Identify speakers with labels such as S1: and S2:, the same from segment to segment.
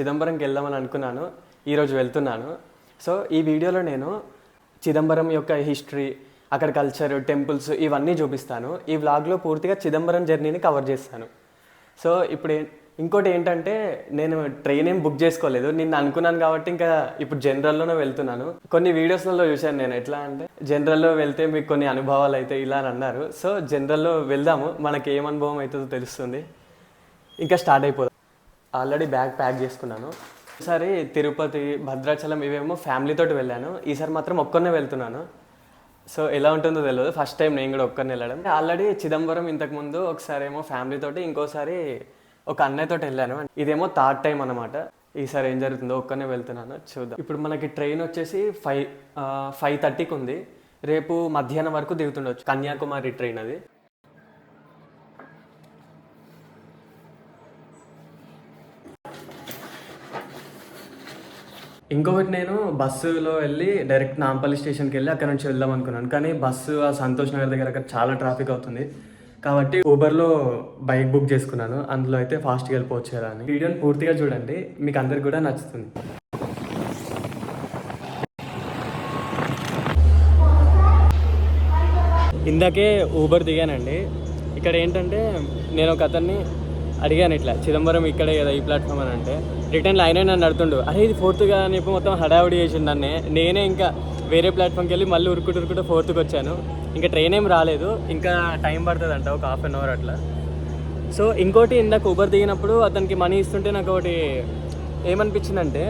S1: చిదంబరంకి వెళ్దామని అనుకున్నాను. ఈరోజు వెళ్తున్నాను. సో ఈ వీడియోలో నేను చిదంబరం యొక్క హిస్టరీ అక్కడ కల్చర్ టెంపుల్స్ ఇవన్నీ చూపిస్తాను. ఈ వ్లాగ్లో పూర్తిగా చిదంబరం జర్నీని కవర్ చేస్తాను. సో ఇప్పుడు ఇంకోటి ఏంటంటే నేను ట్రైన్ ఏం బుక్ చేసుకోలేదు. నిన్న అనుకున్నాను కాబట్టి ఇంకా ఇప్పుడు జనరల్లోనే వెళ్తున్నాను. కొన్ని వీడియోస్లలో చూశాను నేను. ఎట్లా అంటే జనరల్లో వెళ్తే మీకు కొన్ని అనుభవాలు అయితే ఇలా అని అన్నారు. సో జనరల్లో వెళ్దాము. మనకి ఏం అనుభవం అవుతుందో తెలుస్తుంది. ఇంకా స్టార్ట్ అయిపోదాం. ఆల్రెడీ బ్యాగ్ ప్యాక్ చేసుకున్నాను. ఈసారి తిరుపతి భద్రాచలం ఇవేమో ఫ్యామిలీతో వెళ్ళాను. ఈసారి మాత్రం ఒక్కనే వెళ్తున్నాను. సో ఎలా ఉంటుందో తెలియదు ఫస్ట్ టైం నేను కూడా ఒక్కరిని వెళ్ళడం. ఆల్రెడీ చిదంబరం ఇంతకుముందు ఒకసారి ఏమో ఫ్యామిలీ తోటి ఇంకోసారి ఒక అన్నయ్యతో వెళ్ళాను. ఇదేమో థర్డ్ టైం అనమాట ఈసారి ఏం జరుగుతుందో ఒక్కనే వెళ్తున్నాను. చూద్దాం. ఇప్పుడు మనకి ట్రైన్ వచ్చేసి ఫైవ్ ఫైవ్ థర్టీకి ఉంది. రేపు మధ్యాహ్నం వరకు దిగుతుండొచ్చు. కన్యాకుమారి ట్రైన్ అది. ఇంకొకటి నేను బస్సులో వెళ్ళి డైరెక్ట్ నాంపల్లి స్టేషన్కి వెళ్ళి అక్కడ నుంచి వెళ్దాం అనుకున్నాను. కానీ బస్సు ఆ సంతోష్ నగర్ దగ్గర అక్కడ చాలా ట్రాఫిక్ అవుతుంది. కాబట్టి ఊబర్లో బైక్ బుక్ చేసుకున్నాను. అందులో అయితే ఫాస్ట్గా వెళ్ళిపోవచ్చు కదా అని. వీడియోని పూర్తిగా చూడండి. మీకు అందరికి కూడా నచ్చుతుంది. ఇందాకే ఊబర్ దిగానండి. ఇక్కడ ఏంటంటే నేను ఒక అతన్ని అడిగాను ఇట్లా చిదంబరం ఇక్కడే కదా ఈ ప్లాట్ఫామ్ అని అంటే రిటర్న్లో ఆయనే నన్ను అడుతుండు అరే ఇది కదా అని చెప్పి మొత్తం హడావుడి చేసిండు నన్నే. నేనే ఇంకా వేరే ప్లాట్ఫామ్కి వెళ్ళి మళ్ళీ ఉరుకుడు ఉరుకుడు ఫోర్త్కి వచ్చాను. ఇంకా ట్రైన్ ఏం రాలేదు. ఇంకా టైం పడుతుందంట ఒక హాఫ్ అన్ అవర్ అట్లా. సో ఇంకోటి ఇందాక ఊబర్ దిగినప్పుడు అతనికి మనీ ఇస్తుంటే నాకు ఒకటి ఏమనిపించిందంటే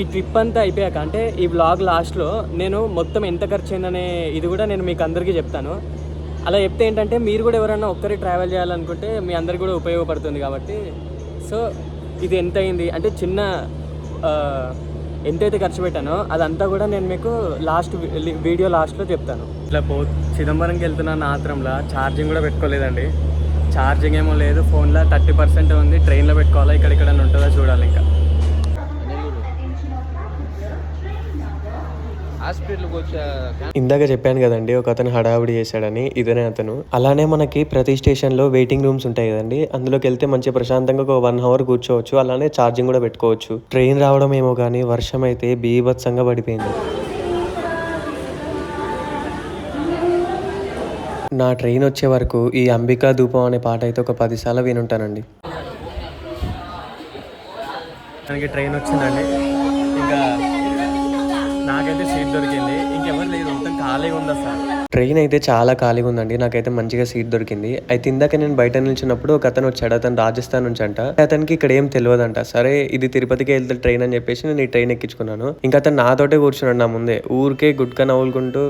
S1: ఈ ట్రిప్ అంతా అయిపోయాక అంటే ఈ బ్లాగ్ లాస్ట్లో నేను మొత్తం ఎంత ఖర్చు అయిందనే ఇది కూడా నేను మీకు అందరికీ చెప్తాను. అలా చెప్తే ఏంటంటే మీరు కూడా ఎవరైనా ఒక్కరి ట్రావెల్ చేయాలనుకుంటే మీ అందరికి కూడా ఉపయోగపడుతుంది కాబట్టి. సో ఇది ఎంత అయింది అంటే చిన్న ఎంతైతే ఖర్చు పెట్టానో అదంతా కూడా నేను మీకు లాస్ట్ వీడియో లాస్ట్లో చెప్తాను. ఇట్లా పో చిదంబరంకి వెళ్తున్నాను ఆత్రంలో ఛార్జింగ్ కూడా పెట్టుకోలేదండి. ఛార్జింగ్ ఏమో లేదు ఫోన్లో థర్టీ పర్సెంట్ ఉంది ట్రైన్లో పెట్టుకోవాలా ఇక్కడ ఇక్కడ ఉంటుందో చూడాలి ఇంకా
S2: హాస్పిటల్కి వచ్చా
S1: ఇందాక చెప్పాను కదండి ఒక అతను హడావుడి చేశాడని ఇదనే అతను. అలానే మనకి ప్రతి స్టేషన్లో వెయిటింగ్ రూమ్స్ ఉంటాయి కదండి అందులోకి వెళ్తే మంచి ప్రశాంతంగా ఒక వన్ అవర్ కూర్చోవచ్చు అలానే ఛార్జింగ్ కూడా పెట్టుకోవచ్చు. ట్రైన్ రావడం ఏమో కానీ వర్షం అయితే బీభత్సంగా పడిపోయింది. నా ట్రైన్ వచ్చే వరకు ఈ అంబికా ధూపం అనే పాట అయితే ఒక పదిసార్లు వినుంటానండి. మనకి ట్రైన్ వచ్చిందండి. ఇంకా నాకైతే సీట్ దొరికింది. ఇంకెవరు లేదు మొత్తం ఖాళీగా ఉందా సార్? ట్రైన్ అయితే చాలా ఖాళీగా ఉందండి. నాకైతే మంచిగా సీట్ దొరికింది. అయితే ఇందాక నేను బయట నిల్చున్నప్పుడు ఒక అతను వచ్చాడు. అతను రాజస్థాన్ నుంచి అంట. అతనికి ఇక్కడ ఏం తెలియదంట సరే ఇది తిరుపతికి వెళ్తే ట్రైన్ అని చెప్పేసి నేను ఈ ట్రైన్ ఎక్కించుకున్నాను. ఇంకా అతను నాతోటే కూర్చున్నాడు నా ముందే. ఊరికే గుట్కా నవ్వులుకుంటూ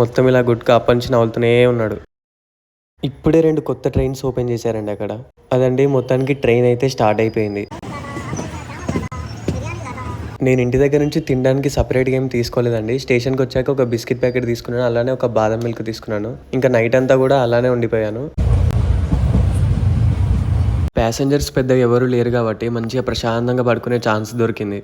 S1: మొత్తం ఇలా గుట్కా అప్పంచి నవ్వులుతూనే ఉన్నాడు. ఇప్పుడే రెండు కొత్త ట్రైన్స్ ఓపెన్ చేశారండి అక్కడ. అదండి మొత్తానికి ట్రైన్ అయితే స్టార్ట్ అయిపోయింది. నేను ఇంటి దగ్గర నుంచి తినడానికి సపరేట్గా ఏం తీసుకోలేదండి. స్టేషన్కి వచ్చాక ఒక బిస్కెట్ ప్యాకెట్ తీసుకున్నాను అలానే ఒక బాదం మిల్క్ తీసుకున్నాను. ఇంకా నైట్ అంతా కూడా అలానే ఉండిపోయాను. ప్యాసింజర్స్ పెద్దగా ఎవరు లేరు కాబట్టి మంచిగా ప్రశాంతంగా పడుకునే ఛాన్స్ దొరికింది.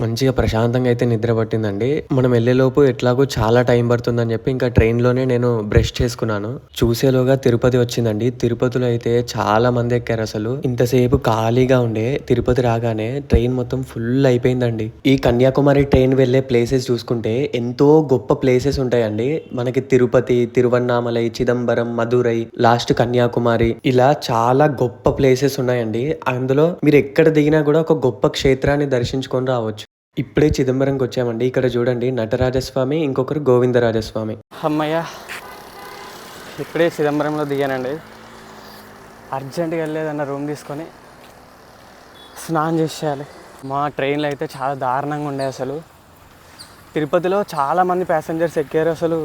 S1: మంచిగా ప్రశాంతంగా అయితే నిద్ర పట్టిందండి. మనం వెళ్ళేలోపు ఎట్లాగో చాలా టైం పడుతుందని చెప్పి ఇంకా ట్రైన్లోనే నేను బ్రష్ చేసుకున్నాను. చూసేలోగా తిరుపతి వచ్చిందండి. తిరుపతిలో అయితే చాలా మంది ఎక్కారు అసలు. ఇంతసేపు ఖాళీగా ఉండే తిరుపతి రాగానే ట్రైన్ మొత్తం ఫుల్ అయిపోయిందండి. ఈ కన్యాకుమారి ట్రైన్ వెళ్ళే ప్లేసెస్ చూసుకుంటే ఎంతో గొప్ప ప్లేసెస్ ఉంటాయండి. మనకి తిరుపతి తిరువన్నామలై చిదంబరం మధురై లాస్ట్ కన్యాకుమారి ఇలా చాలా గొప్ప ప్లేసెస్ ఉన్నాయండి. అందులో మీరు ఎక్కడ దిగినా కూడా ఒక గొప్ప క్షేత్రాన్ని దర్శించుకొని రావచ్చు. ఇప్పుడే చిదంబరంకి వచ్చామండి. ఇక్కడ చూడండి నటరాజస్వామి ఇంకొకరు గోవిందరాజస్వామి. అమ్మయ్య ఇప్పుడే చిదంబరంలో దిగానండి. అర్జెంట్గా వెళ్ళేదన్న రూమ్ తీసుకొని స్నానం చేసేయాలి. మా ట్రైన్లో అయితే చాలా దారుణంగా ఉండే అసలు. తిరుపతిలో చాలామంది ప్యాసింజర్స్ ఎక్కారు అసలు.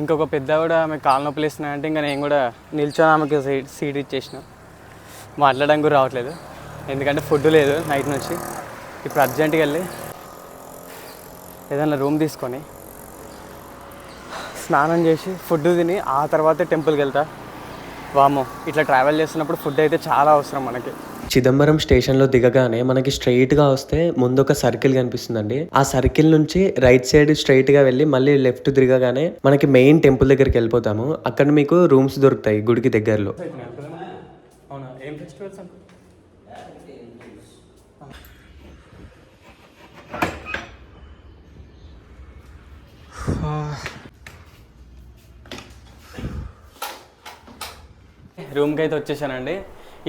S1: ఇంకొక పెద్ద కూడా ఆమె కాలు నొప్పులు వేస్తున్నాయంటే ఇంకా నేను కూడా నిల్చొని ఆమెకి సీట్ సీట్ ఇచ్చేసిన. మాట్లాడడానికి కూడా రావట్లేదు. ఎందుకంటే ఫుడ్ లేదు నైట్ నుంచి. ఇప్పుడు అర్జెంటుగా వెళ్ళి ఏదైనా రూమ్ తీసుకొని స్నానం చేసి ఫుడ్ తిని ఆ తర్వాతే టెంపుల్కి వెళ్తా. వామో ఇట్లా ట్రావెల్ చేస్తున్నప్పుడు ఫుడ్ అయితే చాలా అవసరం మనకి.
S3: చిదంబరం స్టేషన్లో దిగగానే మనకి స్ట్రైట్గా వస్తే ముందు ఒక సర్కిల్ కనిపిస్తుందండి. ఆ సర్కిల్ నుంచి రైట్ సైడ్ స్ట్రైట్గా వెళ్ళి మళ్ళీ లెఫ్ట్ తిరగగానే మనకి మెయిన్ టెంపుల్ దగ్గరికి వెళ్ళిపోతాము. అక్కడ మీకు రూమ్స్ దొరుకుతాయి గుడికి దగ్గరలో.
S1: అవునా? ఏం ఫెస్టివల్స్ రూమ్కి అయితే వచ్చేసానండి.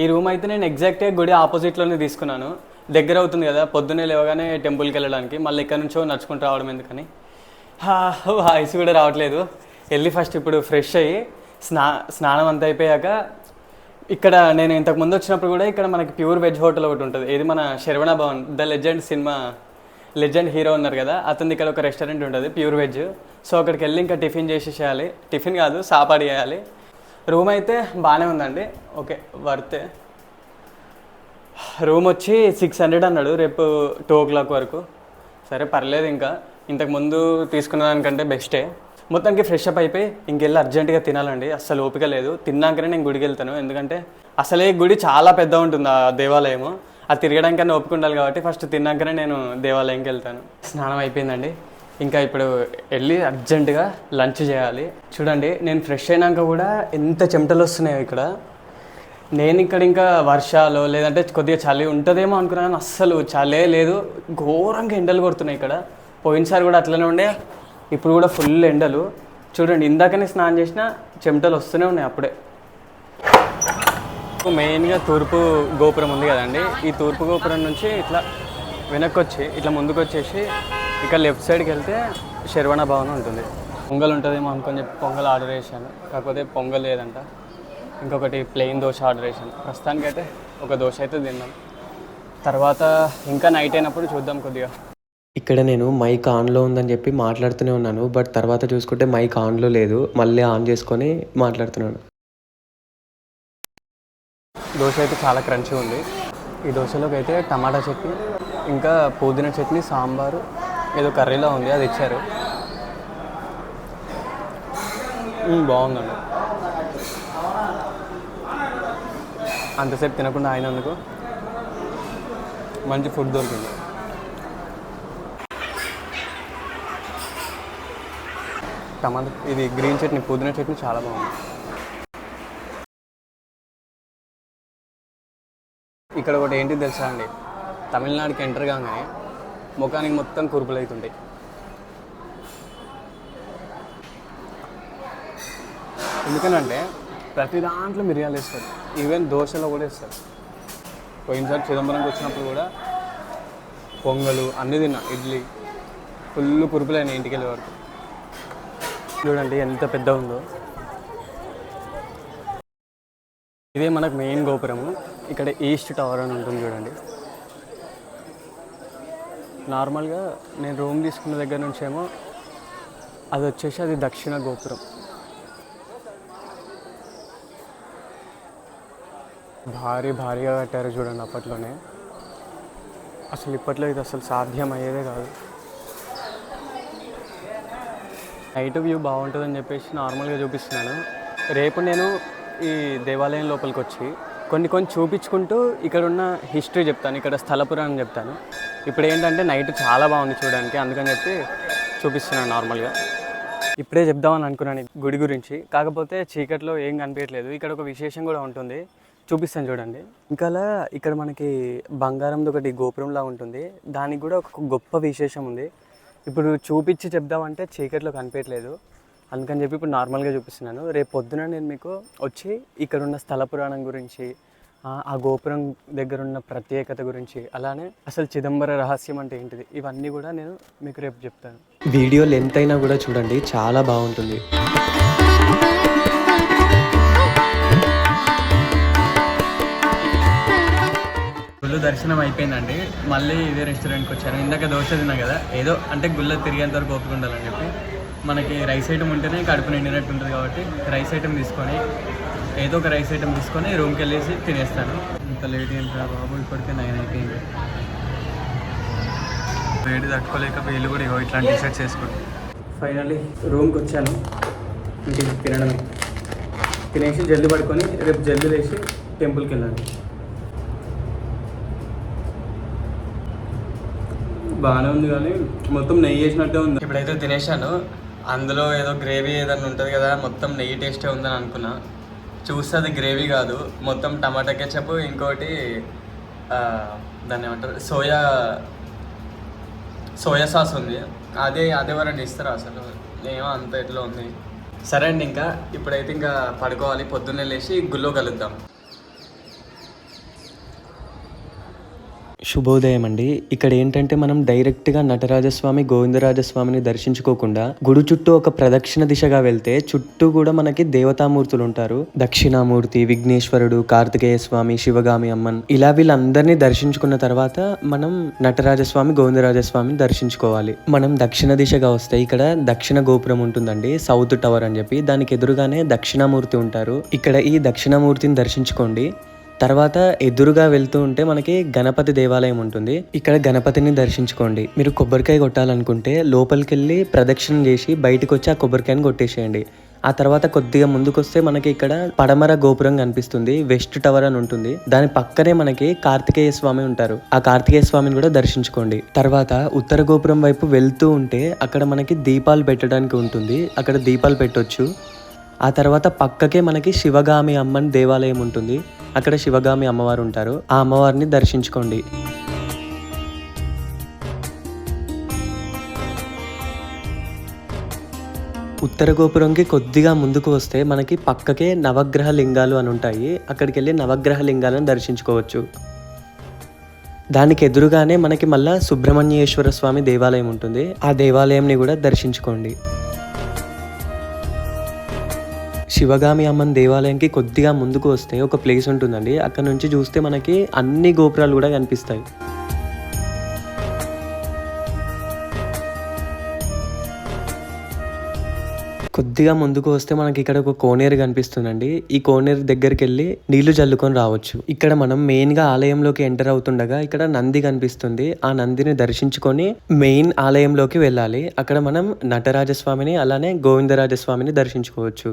S1: ఈ రూమ్ అయితే నేను ఎగ్జాక్ట్గా గుడి ఆపోజిట్లోనే తీసుకున్నాను. దగ్గర అవుతుంది కదా పొద్దున్నే లేవగానే టెంపుల్కి వెళ్ళడానికి. మళ్ళీ ఇక్కడ నుంచో నడుచుకుంటూ రావడం ఎందుకని? ఐస్ కూడా రావట్లేదు. వెళ్ళి ఫస్ట్ ఇప్పుడు ఫ్రెష్ అయ్యి స్నా స్నానం అంతా అయిపోయాక ఇక్కడ నేను ఇంతకు ముందు వచ్చినప్పుడు కూడా ఇక్కడ మనకి ప్యూర్ వెజ్ హోటల్ ఒకటి ఉంటుంది. ఇది మన Saravana Bhavan the legend cinema legend hero ఉన్నారు కదా అతని ఇక్కడ ఒక రెస్టారెంట్ ఉంటుంది ప్యూర్ వెజ్. సో అక్కడికి వెళ్ళి ఇంకా టిఫిన్ చేసేసేయాలి. టిఫిన్ కాదు సాపాడు చేయాలి. రూమ్ అయితే బాగానే ఉందండి. ఓకే వర్తే. రూమ్ వచ్చి సిక్స్ హండ్రెడ్ అన్నాడు రేపు టూ ఓ క్లాక్ వరకు. సరే పర్లేదు ఇంకా. ఇంతకు ముందు తీసుకున్న దానికంటే బెస్టే. మొత్తానికి ఫ్రెష్ అప్ అయిపోయి ఇంకెళ్ళి అర్జెంటుగా తినాలండి. అస్సలు ఓపిక లేదు. తిన్నాకనే నేను గుడికి వెళ్తాను. ఎందుకంటే అసలే గుడి చాలా పెద్ద ఉంటుంది ఆ దేవాలయము. అది తిరగడానికన్నా ఓపిక ఉండాలి కాబట్టి ఫస్ట్ తిన్నాకనే నేను దేవాలయంకి వెళ్తాను. స్నానం అయిపోయిందండి. ఇంకా ఇప్పుడు వెళ్ళి అర్జెంటుగా లంచ్ చేయాలి. చూడండి నేను ఫ్రెష్ అయినాక కూడా ఎంత చెమటలు వస్తున్నాయో ఇక్కడ. నేను ఇక్కడ ఇంకా వర్షాలు లేదంటే కొద్దిగా చలి ఉంటుందేమో అనుకున్నాను. అస్సలు చలే లేదు. ఘోరంగా ఎండలు కొడుతున్నాయి ఇక్కడ. పోయినసారి కూడా అట్లనే ఉండే. ఇప్పుడు కూడా ఫుల్ ఎండలు. చూడండి ఇందాకనే స్నానం చేసిన చెమటలు వస్తూనే ఉన్నాయి అప్పుడే. మెయిన్గా తూర్పు గోపురం ఉంది కదండి. ఈ తూర్పు గోపురం నుంచి ఇట్లా వెనక్కి వచ్చి ఇట్లా ముందుకు వచ్చేసి ఇక లెఫ్ట్ సైడ్కి వెళ్తే శరవణ భవన్ ఉంటుంది. పొంగల్ ఉంటుందేమో అనుకొని చెప్పి పొంగల్ ఆర్డర్ చేశాను. కాకపోతే పొంగల్ లేదంట. ఇంకొకటి ప్లెయిన్ దోశ ఆర్డర్ చేశాను. ప్రస్తుతానికైతే ఒక దోశ అయితే తిన్నాం. తర్వాత ఇంకా నైట్ అయినప్పుడు చూద్దాం కొద్దిగా.
S3: ఇక్కడ నేను మైక్ ఆన్లో ఉందని చెప్పి మాట్లాడుతూనే ఉన్నాను. బట్ తర్వాత చూసుకుంటే మైక్ ఆన్లో లేదు. మళ్ళీ ఆన్ చేసుకొని మాట్లాడుతున్నాను.
S1: దోశ అయితే చాలా క్రంచీ ఉంది. ఈ దోశలోకి అయితే టమాటా చట్నీ ఇంకా పుదీనా చట్నీ సాంబారు ఏదో కర్రీలో ఉంది అది ఇచ్చారు. బాగుందండి. అంతసేపు తినకుండా అయినందుకు మంచి ఫుడ్ దొరికింది. టమాటా ఇది గ్రీన్ చట్నీ పుదీనా చట్నీ చాలా బాగుంది. ఇక్కడ ఒకటి ఏంటి తెలుసా అండి? తమిళనాడుకి ఎంటర్ కాగానే ముఖానికి మొత్తం కురుపులు అవుతుంటాయి ఎందుకనంటే ప్రతి దాంట్లో మిరియాలు వేస్తారు. ఈవెన్ దోశలో కూడా వేస్తారు. పోయినసారి చిదంబరంకి వచ్చినప్పుడు కూడా పొంగలు అన్నీ తిన్నా ఇడ్లీ. ఫుల్ కురుపులైన ఇంటికి వెళ్ళే వరకు. చూడండి ఎంత పెద్ద ఉందో ఇదే మనకు మెయిన్ గోపురము. ఇక్కడ ఈస్ట్ టవర్ అని ఉంటుంది చూడండి. నార్మల్గా నేను రూమ్ తీసుకున్న దగ్గర నుంచి ఏమో అది వచ్చేసి అది దక్షిణ గోపురం. భారీ భారీగా కట్టారు చూడండి అప్పట్లోనే. అసలు ఇప్పట్లో ఇది అసలు సాధ్యం అయ్యేదే కాదు. నైట్ వ్యూ బాగుంటుందని చెప్పేసి నార్మల్గా చూపిస్తున్నాను. రేపు నేను ఈ దేవాలయం లోపలికి వచ్చి కొన్ని కొన్ని చూపించుకుంటూ ఇక్కడ ఉన్న హిస్టరీ చెప్తాను ఇక్కడ స్థల పురాణం చెప్తాను. ఇప్పుడు ఏంటంటే నైట్ చాలా బాగుంది చూడడానికి అందుకని చెప్పి చూపిస్తున్నాను నార్మల్గా. ఇప్పుడే చెప్దామని అనుకున్నాను గుడి గురించి. కాకపోతే చీకట్లో ఏం కనిపించట్లేదు. ఇక్కడ ఒక విశేషం కూడా ఉంటుంది. చూపిస్తాను చూడండి. ఇంకా అలా ఇక్కడ మనకి బంగారంది ఒకటి గోపురంలా ఉంటుంది. దానికి కూడా ఒక గొప్ప విశేషం ఉంది. ఇప్పుడు చూపించి చెప్దామంటే చీకట్లో కనిపించట్లేదు. అందుకని చెప్పి ఇప్పుడు నార్మల్గా చూపిస్తున్నాను. రేపు పొద్దున నేను మీకు వచ్చి ఇక్కడ ఉన్న స్థల పురాణం గురించి ఆ, ఆ గోపురం దగ్గర ఉన్న ప్రత్యేకత గురించి అలానే అసలు చిదంబర రహస్యం అంటే ఏంటిది ఇవన్నీ కూడా నేను మీకు రేపు చెప్తాను.
S3: వీడియో లెంత్ అయినా కూడా చూడండి చాలా బాగుంటుంది.
S1: గుళ్ళు దర్శనం అయిపోయిందండి. మళ్ళీ ఇదే రెస్టారెంట్కి వచ్చాను. ఇందాక దోశ తిన్నా కదా ఏదో అంటే గుళ్ళ తిరిగేంత వరకు ఓపిక ఉండాలని చెప్పి. మనకి రైస్ ఐటమ్ ఉంటేనే కడుపు నిండినట్టు ఉంటుంది కాబట్టి రైస్ ఐటమ్ తీసుకొని ఏదో ఒక రైస్ ఐటమ్ తీసుకొని రూమ్కి వెళ్ళేసి తినేస్తాను. ఇంత లేట్ ఏంటి బాబు ఇప్పటికే నైన్ అయిపోయింది. వేడి తట్టుకోలేక వీళ్ళు కూడా ఇగో ఇట్లాంటి డిసైడ్ చేసుకోండి ఫైనల్లీ రూమ్కి వచ్చాను. ఇంటికి తినడమే. తినేసి జల్లు పడుకొని రేపు జల్లు వేసి టెంపుల్కి వెళ్ళాలి.
S4: బాగానే ఉంది కానీ మొత్తం నెయ్యి చేసినట్టే ఉంది.
S1: ఇప్పుడైతే తినేసాను అందులో ఏదో గ్రేవీ ఏదైనా ఉంటుంది కదా మొత్తం నెయ్యి టేస్టే ఉందని అనుకున్నా. చూస్తే అది గ్రేవీ కాదు మొత్తం టమాటా కెచప్ ఇంకోటి దాన్ని ఏమంటారు సోయా సోయా సాస్ ఉంది. అదే అదే వరండి ఇస్తారు అసలు? ఏమో అంత ఎట్లా ఉంది. సరే అండి ఇంకా ఇప్పుడైతే ఇంకా పడుకోవాలి పొద్దున్నే లేచి గుళ్ళో కలుద్దాం.
S3: శుభోదయం అండి. ఇక్కడ ఏంటంటే మనం డైరెక్ట్గా నటరాజస్వామి గోవిందరాజస్వామిని దర్శించుకోకుండా గుడి చుట్టూ ఒక ప్రదక్షిణ దిశగా వెళ్తే చుట్టూ కూడా మనకి దేవతామూర్తులు ఉంటారు. దక్షిణామూర్తి విఘ్నేశ్వరుడు కార్తికేయ స్వామి శివగామి అమ్మన్ ఇలా వీళ్ళందరినీ దర్శించుకున్న తర్వాత మనం నటరాజస్వామి గోవిందరాజస్వామిని దర్శించుకోవాలి. మనం దక్షిణ దిశగా వస్తే ఇక్కడ దక్షిణ గోపురం ఉంటుందండి సౌత్ టవర్ అని చెప్పి. దానికి ఎదురుగానే దక్షిణామూర్తి ఉంటారు. ఇక్కడ ఈ దక్షిణామూర్తిని దర్శించుకోండి. తర్వాత ఎదురుగా వెళ్తూ ఉంటే మనకి గణపతి దేవాలయం ఉంటుంది. ఇక్కడ గణపతిని దర్శించుకోండి. మీరు కొబ్బరికాయ కొట్టాలనుకుంటే లోపలికి వెళ్ళి ప్రదక్షిణం చేసి బయటకు వచ్చి ఆ కొబ్బరికాయని కొట్టేసేయండి. ఆ తర్వాత కొద్దిగా ముందుకొస్తే మనకి ఇక్కడ పడమర గోపురం కనిపిస్తుంది. వెస్ట్ టవర్ అని ఉంటుంది. దాని పక్కనే మనకి కార్తికేయ స్వామి ఉంటారు. ఆ కార్తికేయ స్వామిని కూడా దర్శించుకోండి. తర్వాత ఉత్తర గోపురం వైపు వెళ్తూ ఉంటే అక్కడ మనకి దీపాలు పెట్టడానికి ఉంటుంది. అక్కడ దీపాలు పెట్టొచ్చు. ఆ తర్వాత పక్కకే మనకి శివగామి అమ్మని దేవాలయం ఉంటుంది. అక్కడ శివగామి అమ్మవారు ఉంటారు. ఆ అమ్మవారిని దర్శించుకోండి. ఉత్తర గోపురంకి కొద్దిగా ముందుకు వస్తే మనకి పక్కకే నవగ్రహ లింగాలు అని ఉంటాయి. అక్కడికి వెళ్ళి నవగ్రహ లింగాలను దర్శించుకోవచ్చు. దానికి ఎదురుగానే మనకి మళ్ళా సుబ్రహ్మణ్యేశ్వర స్వామి దేవాలయం ఉంటుంది. ఆ దేవాలయంని కూడా దర్శించుకోండి. శివగామి అమ్మన్ దేవాలయంకి కొద్దిగా ముందుకు వస్తే ఒక ప్లేస్ ఉంటుందండి. అక్కడ నుంచి చూస్తే మనకి అన్ని గోపురాలు కూడా కనిపిస్తాయి. కొద్దిగా ముందుకు వస్తే మనకి ఇక్కడ ఒక కోనేరు కనిపిస్తుందండి. ఈ కోనేరు దగ్గరికి వెళ్ళి నీళ్ళు జల్లుకొని రావచ్చు. ఇక్కడ మనం మెయిన్గా ఆలయంలోకి ఎంటర్ అవుతుండగా ఇక్కడ నంది కనిపిస్తుంది. ఆ నందిని దర్శించుకొని మెయిన్ ఆలయంలోకి వెళ్ళాలి. అక్కడ మనం నటరాజస్వామిని అలానే గోవిందరాజస్వామిని దర్శించుకోవచ్చు.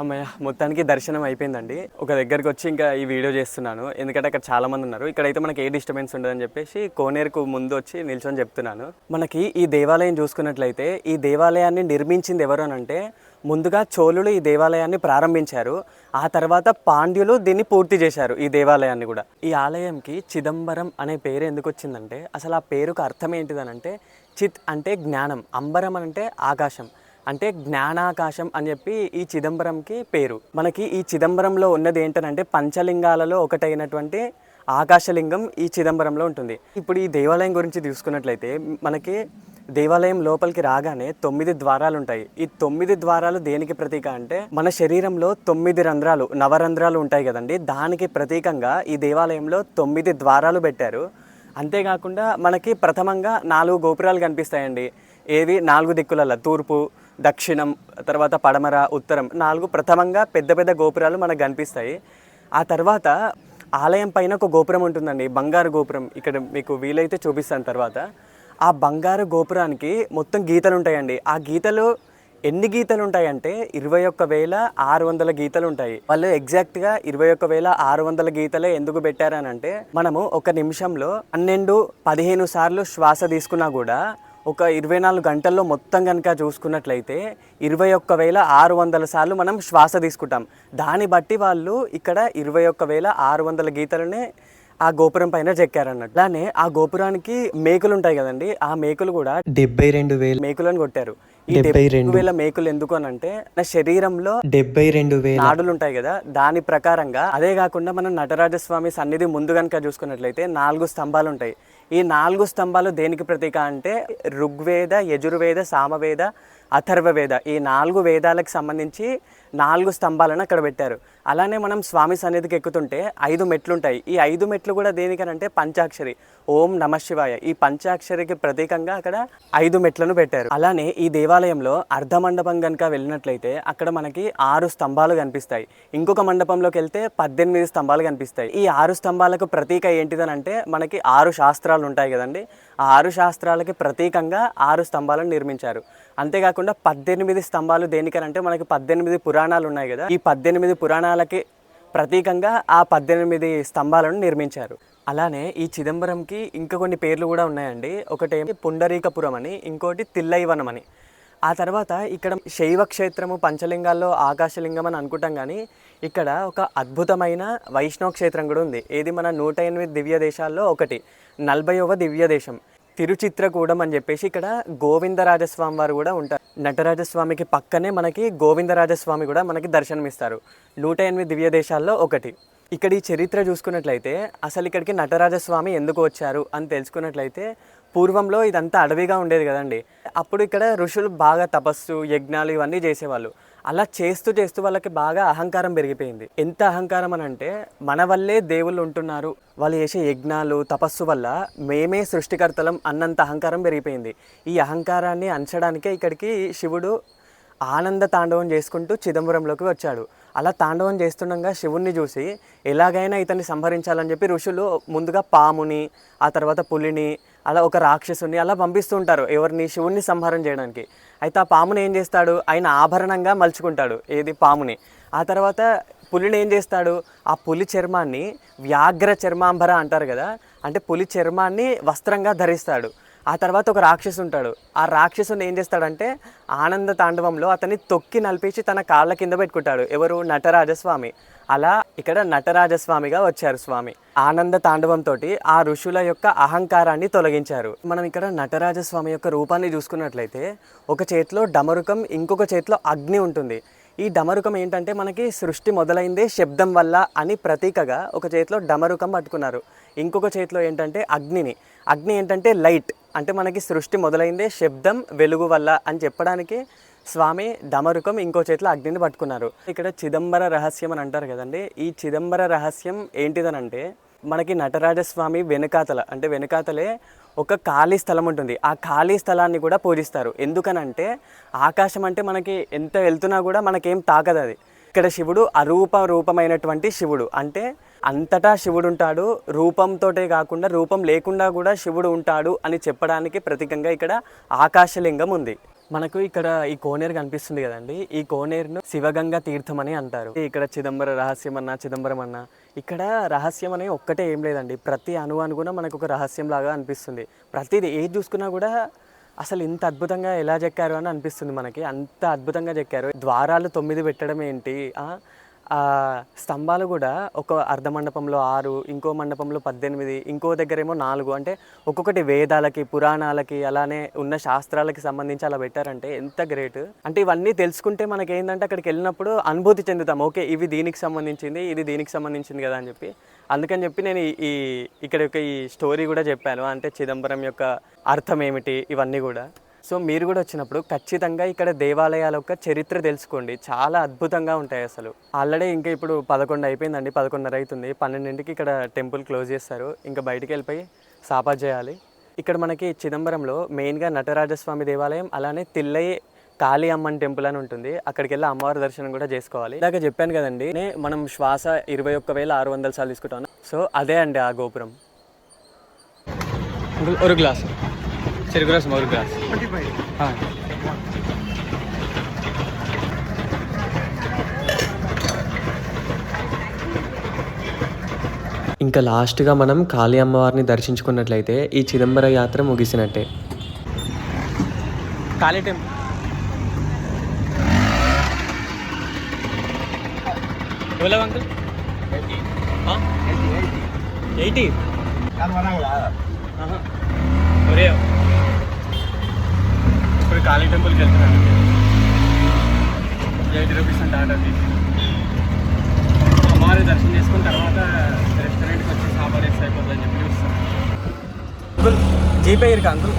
S1: అమ్మయ్య మొత్తానికి దర్శనం అయిపోయిందండి. ఒక దగ్గరికి వచ్చి ఇంకా ఈ వీడియో చేస్తున్నాను. ఎందుకంటే అక్కడ చాలా మంది ఉన్నారు. ఇక్కడైతే మనకి ఏ డిస్టర్బెన్స్ ఉండదని చెప్పేసి కోనేరుకు ముందు వచ్చి నిల్చొని చెప్తున్నాను. మనకి ఈ దేవాలయం చూసుకున్నట్లయితే ఈ దేవాలయాన్ని నిర్మించింది ఎవరు అని అంటే ముందుగా చోళులు ఈ దేవాలయాన్ని ప్రారంభించారు. ఆ తర్వాత పాండ్యులు దీన్ని పూర్తి చేశారు ఈ దేవాలయాన్ని కూడా. ఈ ఆలయంకి చిదంబరం అనే పేరు ఎందుకు వచ్చిందంటే అసలు ఆ పేరుకు అర్థం ఏంటిదనంటే చిత్ అంటే జ్ఞానం అంబరం అంటే ఆకాశం. అంటే జ్ఞానాకాశం అని చెప్పి ఈ చిదంబరంకి పేరు. మనకి ఈ చిదంబరంలో ఉన్నది ఏంటనంటే పంచలింగాలలో ఒకటైనటువంటి ఆకాశలింగం ఈ చిదంబరంలో ఉంటుంది. ఇప్పుడు ఈ దేవాలయం గురించి తీసుకున్నట్లయితే మనకి దేవాలయం లోపలికి రాగానే తొమ్మిది ద్వారాలు ఉంటాయి ఈ తొమ్మిది ద్వారాలు దేనికి ప్రతీక అంటే మన శరీరంలో తొమ్మిది రంధ్రాలు నవరంధ్రాలు ఉంటాయి కదండి. దానికి ప్రతీకంగా ఈ దేవాలయంలో తొమ్మిది ద్వారాలు పెట్టారు. అంతేకాకుండా మనకి ప్రథమంగా నాలుగు గోపురాలు కనిపిస్తాయండి. ఏవి నాలుగు దిక్కులలో తూర్పు దక్షిణం తర్వాత పడమర ఉత్తరం నాలుగు ప్రథమంగా పెద్ద పెద్ద గోపురాలు మనకు కనిపిస్తాయి. ఆ తర్వాత ఆలయం పైన ఒక గోపురం ఉంటుందండి బంగారు గోపురం. ఇక్కడ మీకు వీలైతే చూపిస్తాను తర్వాత. ఆ బంగారు గోపురానికి మొత్తం గీతలు ఉంటాయండి. ఆ గీతలు ఎన్ని గీతలు ఉంటాయంటే ఇరవై ఒక్క వేల ఆరు వందల గీతలు ఉంటాయి. వాళ్ళు ఎగ్జాక్ట్గా ఇరవై ఒక్క వేల ఆరు వందల గీతలే ఎందుకు పెట్టారని అంటే మనము ఒక నిమిషంలో పన్నెండు పదిహేను సార్లు శ్వాస తీసుకున్నా కూడా ఒక ఇరవై నాలుగు గంటల్లో మొత్తం కనుక చూసుకున్నట్లయితే ఇరవై ఒక్క వేల ఆరు వందల సార్లు మనం శ్వాస తీసుకుంటాం. దాన్ని బట్టి వాళ్ళు ఇక్కడ ఇరవై ఒక్క వేల ఆరు వందల గీతలనే ఆ గోపురం పైన చెక్కారన్నట్టు. అలానే ఆ గోపురానికి మేకులు ఉంటాయి కదండి ఆ మేకులు కూడా
S3: డెబ్బై రెండు వేలు.
S1: మేకులను కొట్టారు.
S3: డెబ్బై రెండు.
S1: వేల మేకులు ఎందుకు అని అంటే నా శరీరంలో
S3: డెబ్బై రెండు వేల.
S1: నాడులు ఉంటాయి కదా దాని ప్రకారంగా అదే కాకుండా మనం నటరాజస్వామి సన్నిధి ముందు కనుక చూసుకున్నట్లయితే నాలుగు స్తంభాలు ఉంటాయి. ఈ నాలుగు స్తంభాలు దేనికి ప్రతీక అంటే ఋగ్వేద యజుర్వేద సామవేద అథర్వవేద. ఈ నాలుగు వేదాలకు సంబంధించి నాలుగు స్తంభాలను అక్కడ పెట్టారు. అలానే మనం స్వామి సన్నిధికి ఎక్కుతుంటే ఐదు మెట్లు ఉంటాయి ఈ ఐదు మెట్లు కూడా దేనికనంటే పంచాక్షరి. ఓం నమ శివాయ. ఈ పంచాక్షరికి ప్రతీకంగా అక్కడ ఐదు మెట్లను పెట్టారు. అలానే ఈ దేవాలయంలో అర్ధ మండపం కనుక వెళ్ళినట్లయితే అక్కడ మనకి ఆరు స్తంభాలు కనిపిస్తాయి. ఇంకొక మండపంలోకి వెళ్తే పద్దెనిమిది స్తంభాలు కనిపిస్తాయి. ఈ ఆరు స్తంభాలకు ప్రతీక ఏంటిదనంటే మనకి ఆరు శాస్త్రాలు ఉంటాయి కదండి. ఆ ఆరు శాస్త్రాలకి ప్రతీకంగా ఆరు స్తంభాలను నిర్మించారు. అంతేకాకుండా పద్దెనిమిది స్తంభాలు దేనికనంటే మనకి పద్దెనిమిది పురాణాలు ఉన్నాయి కదా. ఈ పద్దెనిమిది పురాణాలు స్తంభాలకి ప్రతీకంగా ఆ పద్దెనిమిది స్తంభాలను నిర్మించారు. అలానే ఈ చిదంబరంకి ఇంకా కొన్ని పేర్లు కూడా ఉన్నాయండి. ఒకటి పుండరీకపురం అని ఇంకోటి తిల్లైవనం అని. ఆ తర్వాత ఇక్కడ శైవ క్షేత్రము పంచలింగాల్లో ఆకాశలింగం అని అనుకుంటాం కానీ ఇక్కడ ఒక అద్భుతమైన వైష్ణవ క్షేత్రం కూడా ఉంది. ఏది? మన నూట ఎనిమిది దివ్య దేశాల్లో ఒకటి. నలభైవ దివ్య దేశం. తిరుచిత్రకూడం అని చెప్పేసి ఇక్కడ గోవిందరాజస్వామి వారు కూడా ఉంటారు. నటరాజస్వామికి పక్కనే మనకి గోవిందరాజస్వామి కూడా మనకి దర్శనమిస్తారు. నూట ఎనిమిది దివ్య దేశాల్లో ఒకటి. ఇక్కడ ఈ చరిత్ర చూసుకున్నట్లయితే అసలు ఇక్కడికి నటరాజస్వామి ఎందుకు వచ్చారు అని తెలుసుకున్నట్లయితే పూర్వంలో ఇదంతా అడవిగా ఉండేది కదండి. అప్పుడు ఇక్కడ ఋషులు బాగా తపస్సు యజ్ఞాలు ఇవన్నీ చేసేవాళ్ళు. అలా చేస్తూ చేస్తూ వాళ్ళకి బాగా అహంకారం పెరిగిపోయింది. ఎంత అహంకారం అని అంటే మన వల్లే దేవుళ్ళు ఉంటున్నారు. వాళ్ళు చేసే యజ్ఞాలు తపస్సు వల్ల మేమే సృష్టికర్తలం అన్నంత అహంకారం పెరిగిపోయింది. ఈ అహంకారాన్ని అంచడానికే ఇక్కడికి శివుడు ఆనంద తాండవం చేసుకుంటూ చిదంబరంలోకి వచ్చాడు. అలా తాండవం చేస్తుండగా శివుణ్ణి చూసి ఎలాగైనా ఇతన్ని సంహరించాలని చెప్పి ఋషులు ముందుగా పాముని ఆ తర్వాత పులిని అలా ఒక రాక్షసుని అలా పంపిస్తూ ఉంటారు ఎవరిని శివుణ్ణి సంహారం చేయడానికి. అయితే ఆ పాముని ఏం చేస్తాడు? ఆయన ఆభరణంగా మలుచుకుంటాడు ఏది పాముని. ఆ తర్వాత పులిని ఏం చేస్తాడు? ఆ పులి చర్మాన్ని వ్యాఘ్ర చర్మాంబర అంటారు కదా అంటే పులి చర్మాన్ని వస్త్రంగా ధరిస్తాడు. ఆ తర్వాత ఒక రాక్షసు ఉంటాడు. ఆ రాక్షసుని ఏం చేస్తాడంటే ఆనంద తాండవంలో అతన్ని తొక్కి నలిపించి తన కాళ్ళ కింద పెట్టుకుంటాడు. ఎవరు? నటరాజస్వామి. అలా ఇక్కడ నటరాజస్వామిగా వచ్చారు స్వామి. ఆనంద తాండవంతో ఆ ఋషుల యొక్క అహంకారాన్ని తొలగించారు. మనం ఇక్కడ నటరాజస్వామి యొక్క రూపాన్ని చూసుకున్నట్లయితే ఒక చేతిలో డమరుకం ఇంకొక చేతిలో అగ్ని ఉంటుంది. ఈ డమరుకం ఏంటంటే మనకి సృష్టి మొదలైందే శబ్దం వల్ల అని ప్రతీకగా ఒక చేతిలో డమరుకం పట్టుకున్నారు. ఇంకొక చేతిలో ఏంటంటే అగ్నిని. అగ్ని ఏంటంటే లైట్. అంటే మనకి సృష్టి మొదలైందే శబ్దం వెలుగు వల్ల అని చెప్పడానికి స్వామి డమరుకం ఇంకో చేతిలో అగ్నిని పట్టుకున్నారు. ఇక్కడ చిదంబర రహస్యం అని అంటారు కదండి. ఈ చిదంబర రహస్యం ఏంటిదనంటే మనకి నటరాజస్వామి వెనుకాతల అంటే వెనుకాతలే ఒక ఖాళీ స్థలం ఉంటుంది. ఆ ఖాళీ స్థలాన్ని కూడా పూజిస్తారు. ఎందుకనంటే ఆకాశం అంటే మనకి ఎంత వెళ్తున్నా కూడా మనకేం తాకదు అది. ఇక్కడ శివుడు అరూప రూపమైనటువంటి శివుడు. అంటే అంతటా శివుడు ఉంటాడు. రూపంతోటే కాకుండా రూపం లేకుండా కూడా శివుడు ఉంటాడు అని చెప్పడానికి ప్రతీకంగా ఇక్కడ ఆకాశలింగం ఉంది. మనకు ఇక్కడ ఈ కోనేరు కనిపిస్తుంది కదండి. ఈ కోనేరును శివగంగ తీర్థం అని అంటారు. ఇక్కడ చిదంబర రహస్యం అన్న చిదంబరం అన్న ఇక్కడ రహస్యం అనే ఒక్కటే ఏం లేదండి. ప్రతి అణువు కూడా మనకు ఒక రహస్యం లాగా అనిపిస్తుంది. ప్రతిది ఏది చూసుకున్నా కూడా అసలు ఇంత అద్భుతంగా ఎలా చెక్కారు అని అనిపిస్తుంది మనకి. అంత అద్భుతంగా చెక్కారు. ద్వారాలు తొమ్మిది పెట్టడం ఏంటి? ఆ? స్తంభాలు కూడా ఒక అర్ధ మండపంలో ఆరు ఇంకో మండపంలో పద్దెనిమిది ఇంకో దగ్గరేమో నాలుగు. అంటే ఒక్కొక్కటి వేదాలకి పురాణాలకి అలానే ఉన్న శాస్త్రాలకి సంబంధించి అలా పెట్టారంటే ఎంత గ్రేట్. అంటే ఇవన్నీ తెలుసుకుంటే మనకి ఏంటంటే అక్కడికి వెళ్ళినప్పుడు అనుభూతి చెందుతాం. ఓకే ఇవి దీనికి సంబంధించింది ఇది దీనికి సంబంధించింది కదా అని చెప్పి. అందుకని చెప్పి నేను ఈ- ఈ ఇక్కడ యొక్క ఈ స్టోరీ కూడా చెప్పాను. అంటే చిదంబరం యొక్క అర్థం ఏమిటి? ఇవన్నీ కూడా. సో మీరు కూడా వచ్చినప్పుడు ఖచ్చితంగా ఇక్కడ దేవాలయాల యొక్క చరిత్ర తెలుసుకోండి. చాలా అద్భుతంగా ఉంటాయి అసలు. ఆల్రెడీ ఇంకా ఇప్పుడు పదకొండు అయిపోయిందండి పదకొండున్నర అవుతుంది. పన్నెండింటికి ఇక్కడ టెంపుల్ క్లోజ్ చేస్తారు. ఇంకా బయటికి వెళ్ళిపోయి సాపా చేయాలి. ఇక్కడ మనకి చిదంబరంలో మెయిన్గా నటరాజస్వామి దేవాలయం అలానే తిల్లయ్య కాళీ అమ్మన్ టెంపుల్ అని ఉంటుంది. అక్కడికి వెళ్ళి అమ్మవారి దర్శనం కూడా చేసుకోవాలి. ఇలాగ చెప్పాను కదండి మనం శ్వాస ఇరవై ఒక్క వేల ఆరు వందల సార్లు తీసుకుంటాను సో అదే అండి ఆ గోపురం.
S4: ఒక గ్లాస్. చెరుకు రసం ఒక
S3: ఇంకా లాస్ట్గా మనం కాళీ అమ్మవారిని దర్శించుకున్నట్లయితే ఈ చిదంబర యాత్ర ముగిసినట్టే.
S1: కాళీ టెంపుల్
S4: ఎవరు అంకుల్?
S1: ఎయిటీ.
S4: ఒరే ఇప్పుడు కాళీ టెంపుల్కి వెళ్తున్నాను ఎయిటీ రూపీస్ అంటే ఆర్డర్ తీసి అమ్మవారి దర్శనం చేసుకున్న తర్వాత రెస్టారెంట్కి వచ్చి సాంబార్ ఎక్స్ అయిపోతుందని చెప్పి చూస్తాను.
S1: అంకుల్ జీపే ఇరుకా అంకుల్.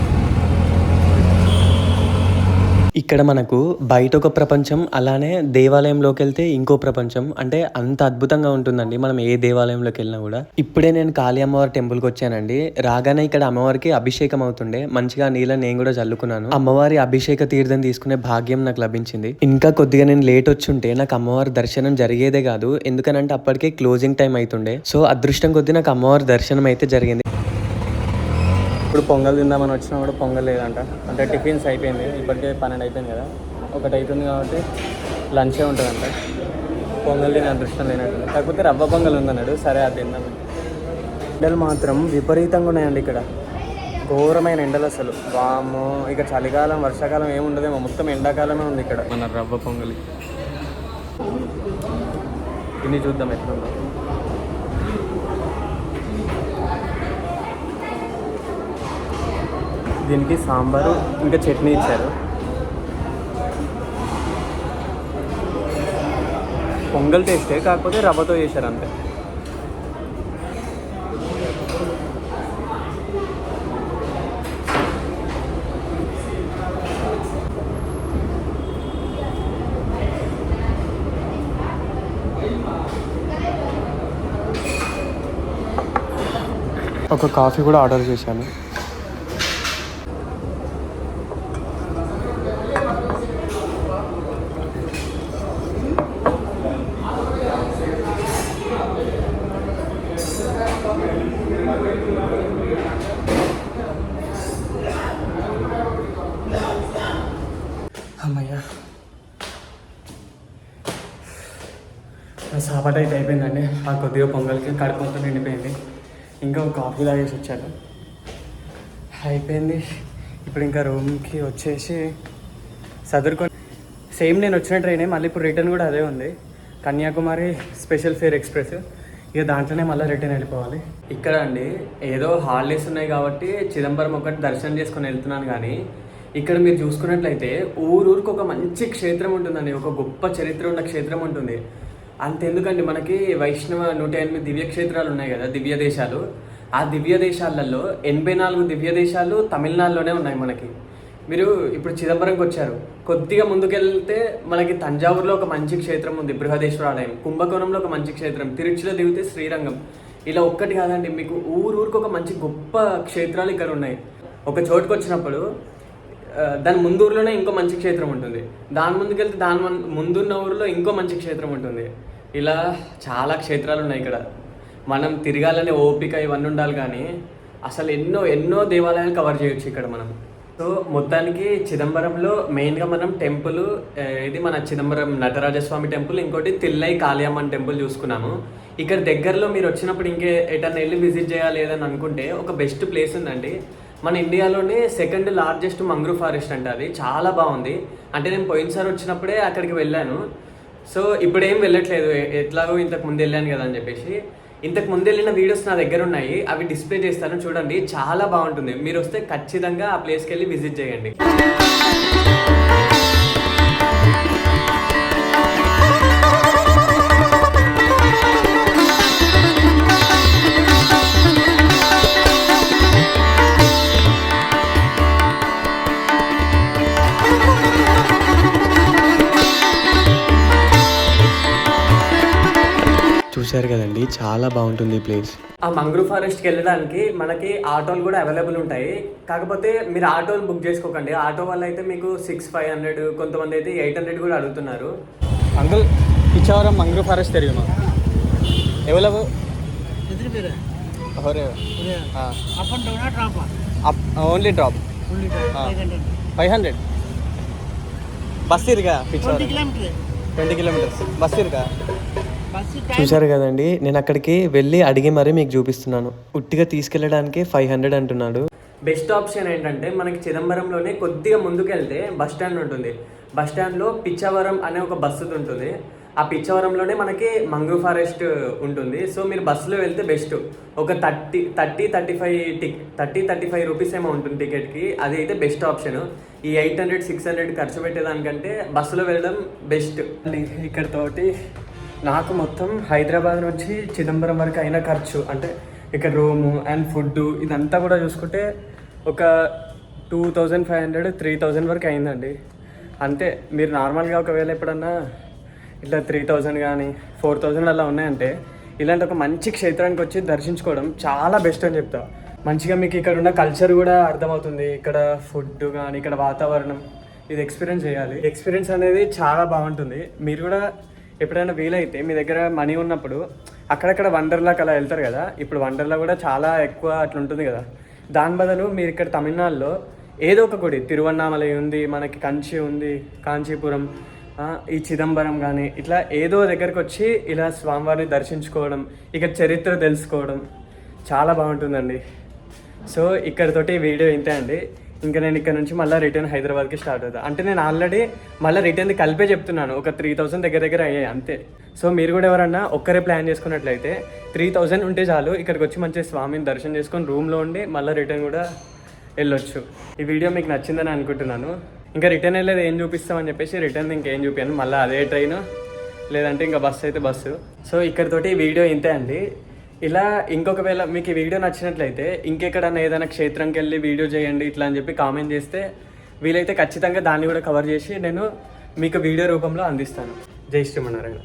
S3: ఇక్కడ మనకు బయట ఒక ప్రపంచం అలానే దేవాలయంలోకి వెళ్తే ఇంకో ప్రపంచం. అంటే అంత అద్భుతంగా ఉంటుందండి మనం ఏ దేవాలయంలోకి వెళ్ళినా కూడా. ఇప్పుడే నేను కాళీ అమ్మవారి టెంపుల్కి వచ్చానండి. రాగానే ఇక్కడ అమ్మవారికి అభిషేకం అవుతుండే. మంచిగా నీళ్ళ నేను కూడా చల్లుకున్నాను. అమ్మవారి అభిషేక తీర్థం తీసుకునే భాగ్యం నాకు లభించింది. ఇంకా కొద్దిగా నేను లేట్ వచ్చుంటే నాకు అమ్మవారి దర్శనం జరిగేదే కాదు. ఎందుకనంటే అప్పటికే క్లోజింగ్ టైం అవుతుండే సో అదృష్టం కొద్దీ నాకు అమ్మవారి దర్శనం అయితే జరిగింది.
S1: ఇప్పుడు పొంగల్ తిందామని వచ్చినా కూడా పొంగల్ లేదంట. అంటే టిఫిన్స్ అయిపోయింది. ఇప్పటికే పన్నెండు అయిపోయింది కదా. ఒకటి అవుతుంది కాబట్టి లంచే ఉంటుందంట. పొంగల్ తినే అదృష్టం లేనట్టుంది. కాకపోతే రవ్వ పొంగల్ ఉందన్నాడు. సరే అది తిందామని ఎండలు మాత్రం విపరీతంగా ఉన్నాయండి ఇక్కడ. ఘోరమైన ఎండలు అసలు. వాము ఇక చలికాలం వర్షాకాలం ఏమి ఉండదేమో మొత్తం ఎండాకాలమే ఉంది ఇక్కడ. మన రవ్వ పొంగలి. ఇన్ని చూద్దాం ఎట్లుందో. దీనికి సాంబారు ఇంకా చట్నీ ఇచ్చారు. పొంగల్ టేస్టే కాకపోతే రవ్వతో చేశారు అంతే. ఒక కాఫీ కూడా ఆర్డర్ చేశాను అమ్మయ్యా నా సాపాటు అయితే అయిపోయిందండి ఆ కొద్దిగా పొంగల్కి కడుపు మొత్తం నిండిపోయింది ఇంకా ఒక కాఫీ తాగేసి వచ్చాను. అయిపోయింది. ఇప్పుడు ఇంకా రూమ్కి వచ్చేసి సదురుకొని సేమ్ నేను వచ్చిన ట్రైనే మళ్ళీ ఇప్పుడు రిటర్న్ కూడా అదే ఉంది. Kanyakumari special fare express. ఇక దాంట్లోనే మళ్ళీ రిటర్న్ వెళ్ళిపోవాలి. ఇక్కడ అండి ఏదో హాలిడేస్ ఉన్నాయి కాబట్టి చిదంబరం ఒకటి దర్శనం చేసుకొని వెళ్తున్నాను కానీ ఇక్కడ మీరు చూసుకున్నట్లయితే ఊరూరికి ఒక మంచి క్షేత్రం ఉంటుందండి. ఒక గొప్ప చరిత్ర ఉన్న క్షేత్రం ఉంటుంది. అంతెందుకండి మనకి వైష్ణవ నూట ఎనిమిది దివ్య క్షేత్రాలు ఉన్నాయి కదా దివ్య దేశాలు ఆ దివ్య దేశాలలో ఎనభై నాలుగు దివ్య దేశాలు తమిళనాడులోనే ఉన్నాయి మనకి. మీరు ఇప్పుడు చిదంబరంకి వచ్చారు. కొద్దిగా ముందుకెళ్తే మనకి తంజావూరులో ఒక మంచి క్షేత్రం ఉంది బృహదేశ్వర ఆలయం కుంభకోణంలో ఒక మంచి క్షేత్రం. తిరుచిలో దిగితే శ్రీరంగం. ఇలా ఒక్కటి కాదండి మీకు ఊరూరికి ఒక మంచి గొప్ప క్షేత్రాలు ఇక్కడ ఉన్నాయి. ఒక చోటుకు వచ్చినప్పుడు దాని ముందు ఊర్లోనే ఇంకో మంచి క్షేత్రం ఉంటుంది. దాని ముందుకెళ్తే దాని ముందున్న ఊరిలో ఇంకో మంచి క్షేత్రం ఉంటుంది. ఇలా చాలా క్షేత్రాలు ఉన్నాయి ఇక్కడ. మనం తిరగాలనే ఓపిక ఇవన్నీ ఉండాలి కానీ అసలు ఎన్నో ఎన్నో దేవాలయాలు కవర్ చేయొచ్చు ఇక్కడ మనం. సో మొత్తానికి చిదంబరంలో మెయిన్గా మనం టెంపుల్ ఇది మన చిదంబరం నటరాజస్వామి టెంపుల్ ఇంకోటి తిల్లై కాళియమ్మన్ టెంపుల్ చూసుకున్నాము. ఇక్కడ దగ్గరలో మీరు వచ్చినప్పుడు ఇంకే ఎటన్నా వెళ్ళి విజిట్ చేయాలి ఏదని అనుకుంటే ఒక బెస్ట్ ప్లేస్ ఉందండి. మన ఇండియాలోనే సెకండ్ లార్జెస్ట్ మంగ్రూ ఫారెస్ట్ అంటే అది. చాలా బాగుంది. అంటే నేను పోయినసారి వచ్చినప్పుడే అక్కడికి వెళ్ళాను. సో ఇప్పుడేం వెళ్ళట్లేదు. ఎట్లాగో ఇంతకు ముందు వెళ్ళాను కదా అని చెప్పేసి. ఇంతకు ముందు వెళ్ళిన వీడియోస్ నా దగ్గర ఉన్నాయి అవి డిస్ప్లే చేస్తాను చూడండి చాలా బాగుంటుంది. మీరు వస్తే ఖచ్చితంగా ఆ ప్లేస్కి వెళ్ళి విజిట్ చేయండి.
S3: చూశారు కదండి. చాలా బాగుంటుంది ఈ ప్లేస్.
S1: ఆ మంగ్రూ ఫారెస్ట్కి వెళ్ళడానికి మనకి ఆటోలు కూడా అవైలబుల్ ఉంటాయి. కాకపోతే మీరు ఆటోలు బుక్ చేసుకోకండి. ఆటో వల్ల అయితే మీకు సిక్స్ ఫైవ్ హండ్రెడ్ కొంతమంది అయితే ఎయిట్ హండ్రెడ్ కూడా అడుగుతున్నారు. అంకుల్ పిచ్చావరం మంగ్రూ ఫారెస్ట్
S2: తెలియమా ఎవలవు
S1: only drop five hundred bus ఇరుగా picture kilometres
S2: kilometre twenty
S3: చూశారు కదండి నేను అక్కడికి వెళ్ళి అడిగి మరీ మీకు చూపిస్తున్నాను. ఉట్టిగా తీసుకెళ్ళడానికి ఫైవ్ హండ్రెడ్ అంటున్నాడు.
S1: బెస్ట్ ఆప్షన్ ఏంటంటే మనకి చిదంబరంలోనే కొద్దిగా ముందుకెళ్తే బస్ స్టాండ్ ఉంటుంది. బస్ స్టాండ్లో పిచ్చవరం అనే ఒక బస్సు ఉంటుంది. ఆ పిచ్చవరంలోనే మనకి మంగ్రూ ఫారెస్ట్ ఉంటుంది. సో మీరు బస్సులో వెళ్తే బెస్ట్. ఒక thirty thirty thirty five tick thirty thirty five rupees ఏమో ఉంటుంది టికెట్కి. అది అయితే బెస్ట్ ఆప్షన్. ఈ ఎయిట్ హండ్రెడ్ సిక్స్ హండ్రెడ్ ఖర్చు పెట్టేదానికంటే బస్సులో వెళ్ళడం బెస్ట్. ఇక్కడ తోటి నాకు మొత్తం హైదరాబాద్ నుంచి చిదంబరం వరకు అయిన ఖర్చు అంటే ఇక్కడ రూము అండ్ ఫుడ్ ఇదంతా కూడా చూసుకుంటే ఒక two thousand five hundred three thousand వరకు అయిందండి. అంతే మీరు నార్మల్గా ఒకవేళ ఎప్పుడన్నా ఇట్లా త్రీ థౌజండ్ కానీ ఫోర్ థౌజండ్ అలా ఉన్నాయంటే ఇలాంటి ఒక మంచి క్షేత్రానికి వచ్చి దర్శించుకోవడం చాలా బెస్ట్ అని చెప్తా. మంచిగా మీకు ఇక్కడ ఉన్న కల్చర్ కూడా అర్థమవుతుంది. ఇక్కడ ఫుడ్ కానీ ఇక్కడ వాతావరణం ఇది ఎక్స్పీరియన్స్ చేయాలి. ఎక్స్పీరియన్స్ అనేది చాలా బాగుంటుంది. మీరు కూడా ఎప్పుడైనా వీలైతే మీ దగ్గర మనీ ఉన్నప్పుడు అక్కడక్కడ వండర్లాకి అలా వెళ్తారు కదా ఇప్పుడు వండర్లా కూడా చాలా ఎక్కువ అట్లా ఉంటుంది కదా. దాని బదులు మీరు ఇక్కడ తమిళనాడులో ఏదో ఒక గుడి తిరువన్నామలై ఉంది మనకి కంచి ఉంది కాంచీపురం ఈ చిదంబరం కానీ ఇట్లా ఏదో దగ్గరకు వచ్చి ఇలా స్వామివారిని దర్శించుకోవడం ఇక చరిత్ర తెలుసుకోవడం చాలా బాగుంటుందండి. సో ఇక్కడతోటి వీడియో ఇంతే అండి. ఇంకా నేను ఇక్కడ నుంచి మళ్ళీ రిటర్న్ హైదరాబాద్కి స్టార్ట్ అవుతా. అంటే నేను ఆల్రెడీ మళ్ళీ రిటర్న్ కలిపే చెప్తున్నాను. ఒక త్రీ థౌసండ్ దగ్గర దగ్గర అయ్యాయి అంతే. సో మీరు కూడా ఎవరన్నా ఒక్కరే ప్లాన్ చేసుకున్నట్లయితే త్రీ థౌసండ్ ఉంటే చాలు. ఇక్కడికి వచ్చి మంచి స్వామిని దర్శనం చేసుకొని రూమ్లో ఉండి మళ్ళీ రిటర్న్ కూడా వెళ్ళొచ్చు. ఈ వీడియో మీకు నచ్చిందని అనుకుంటున్నాను. ఇంకా రిటర్న్ వెళ్ళేది ఏం చూపిస్తామని చెప్పేసి రిటర్న్ ఇంకేం చూపించాను మళ్ళీ అదే ట్రైన్ లేదంటే ఇంకా బస్సు అయితే బస్సు సో ఇక్కడితోటి ఈ వీడియో ఇంతే అండి. ఇలా ఇంకొక వేళ మీకు ఈ వీడియో నచ్చినట్లయితే ఇంకెక్కడన్నా ఏదైనా క్షేత్రంకి వెళ్ళి వీడియో చేయండి ఇట్లా అని చెప్పి కామెంట్ చేస్తే వీలైతే ఖచ్చితంగా దాన్ని కూడా కవర్ చేసి నేను మీకు వీడియో రూపంలో అందిస్తాను. జై శ్రీమన్నారాయణ.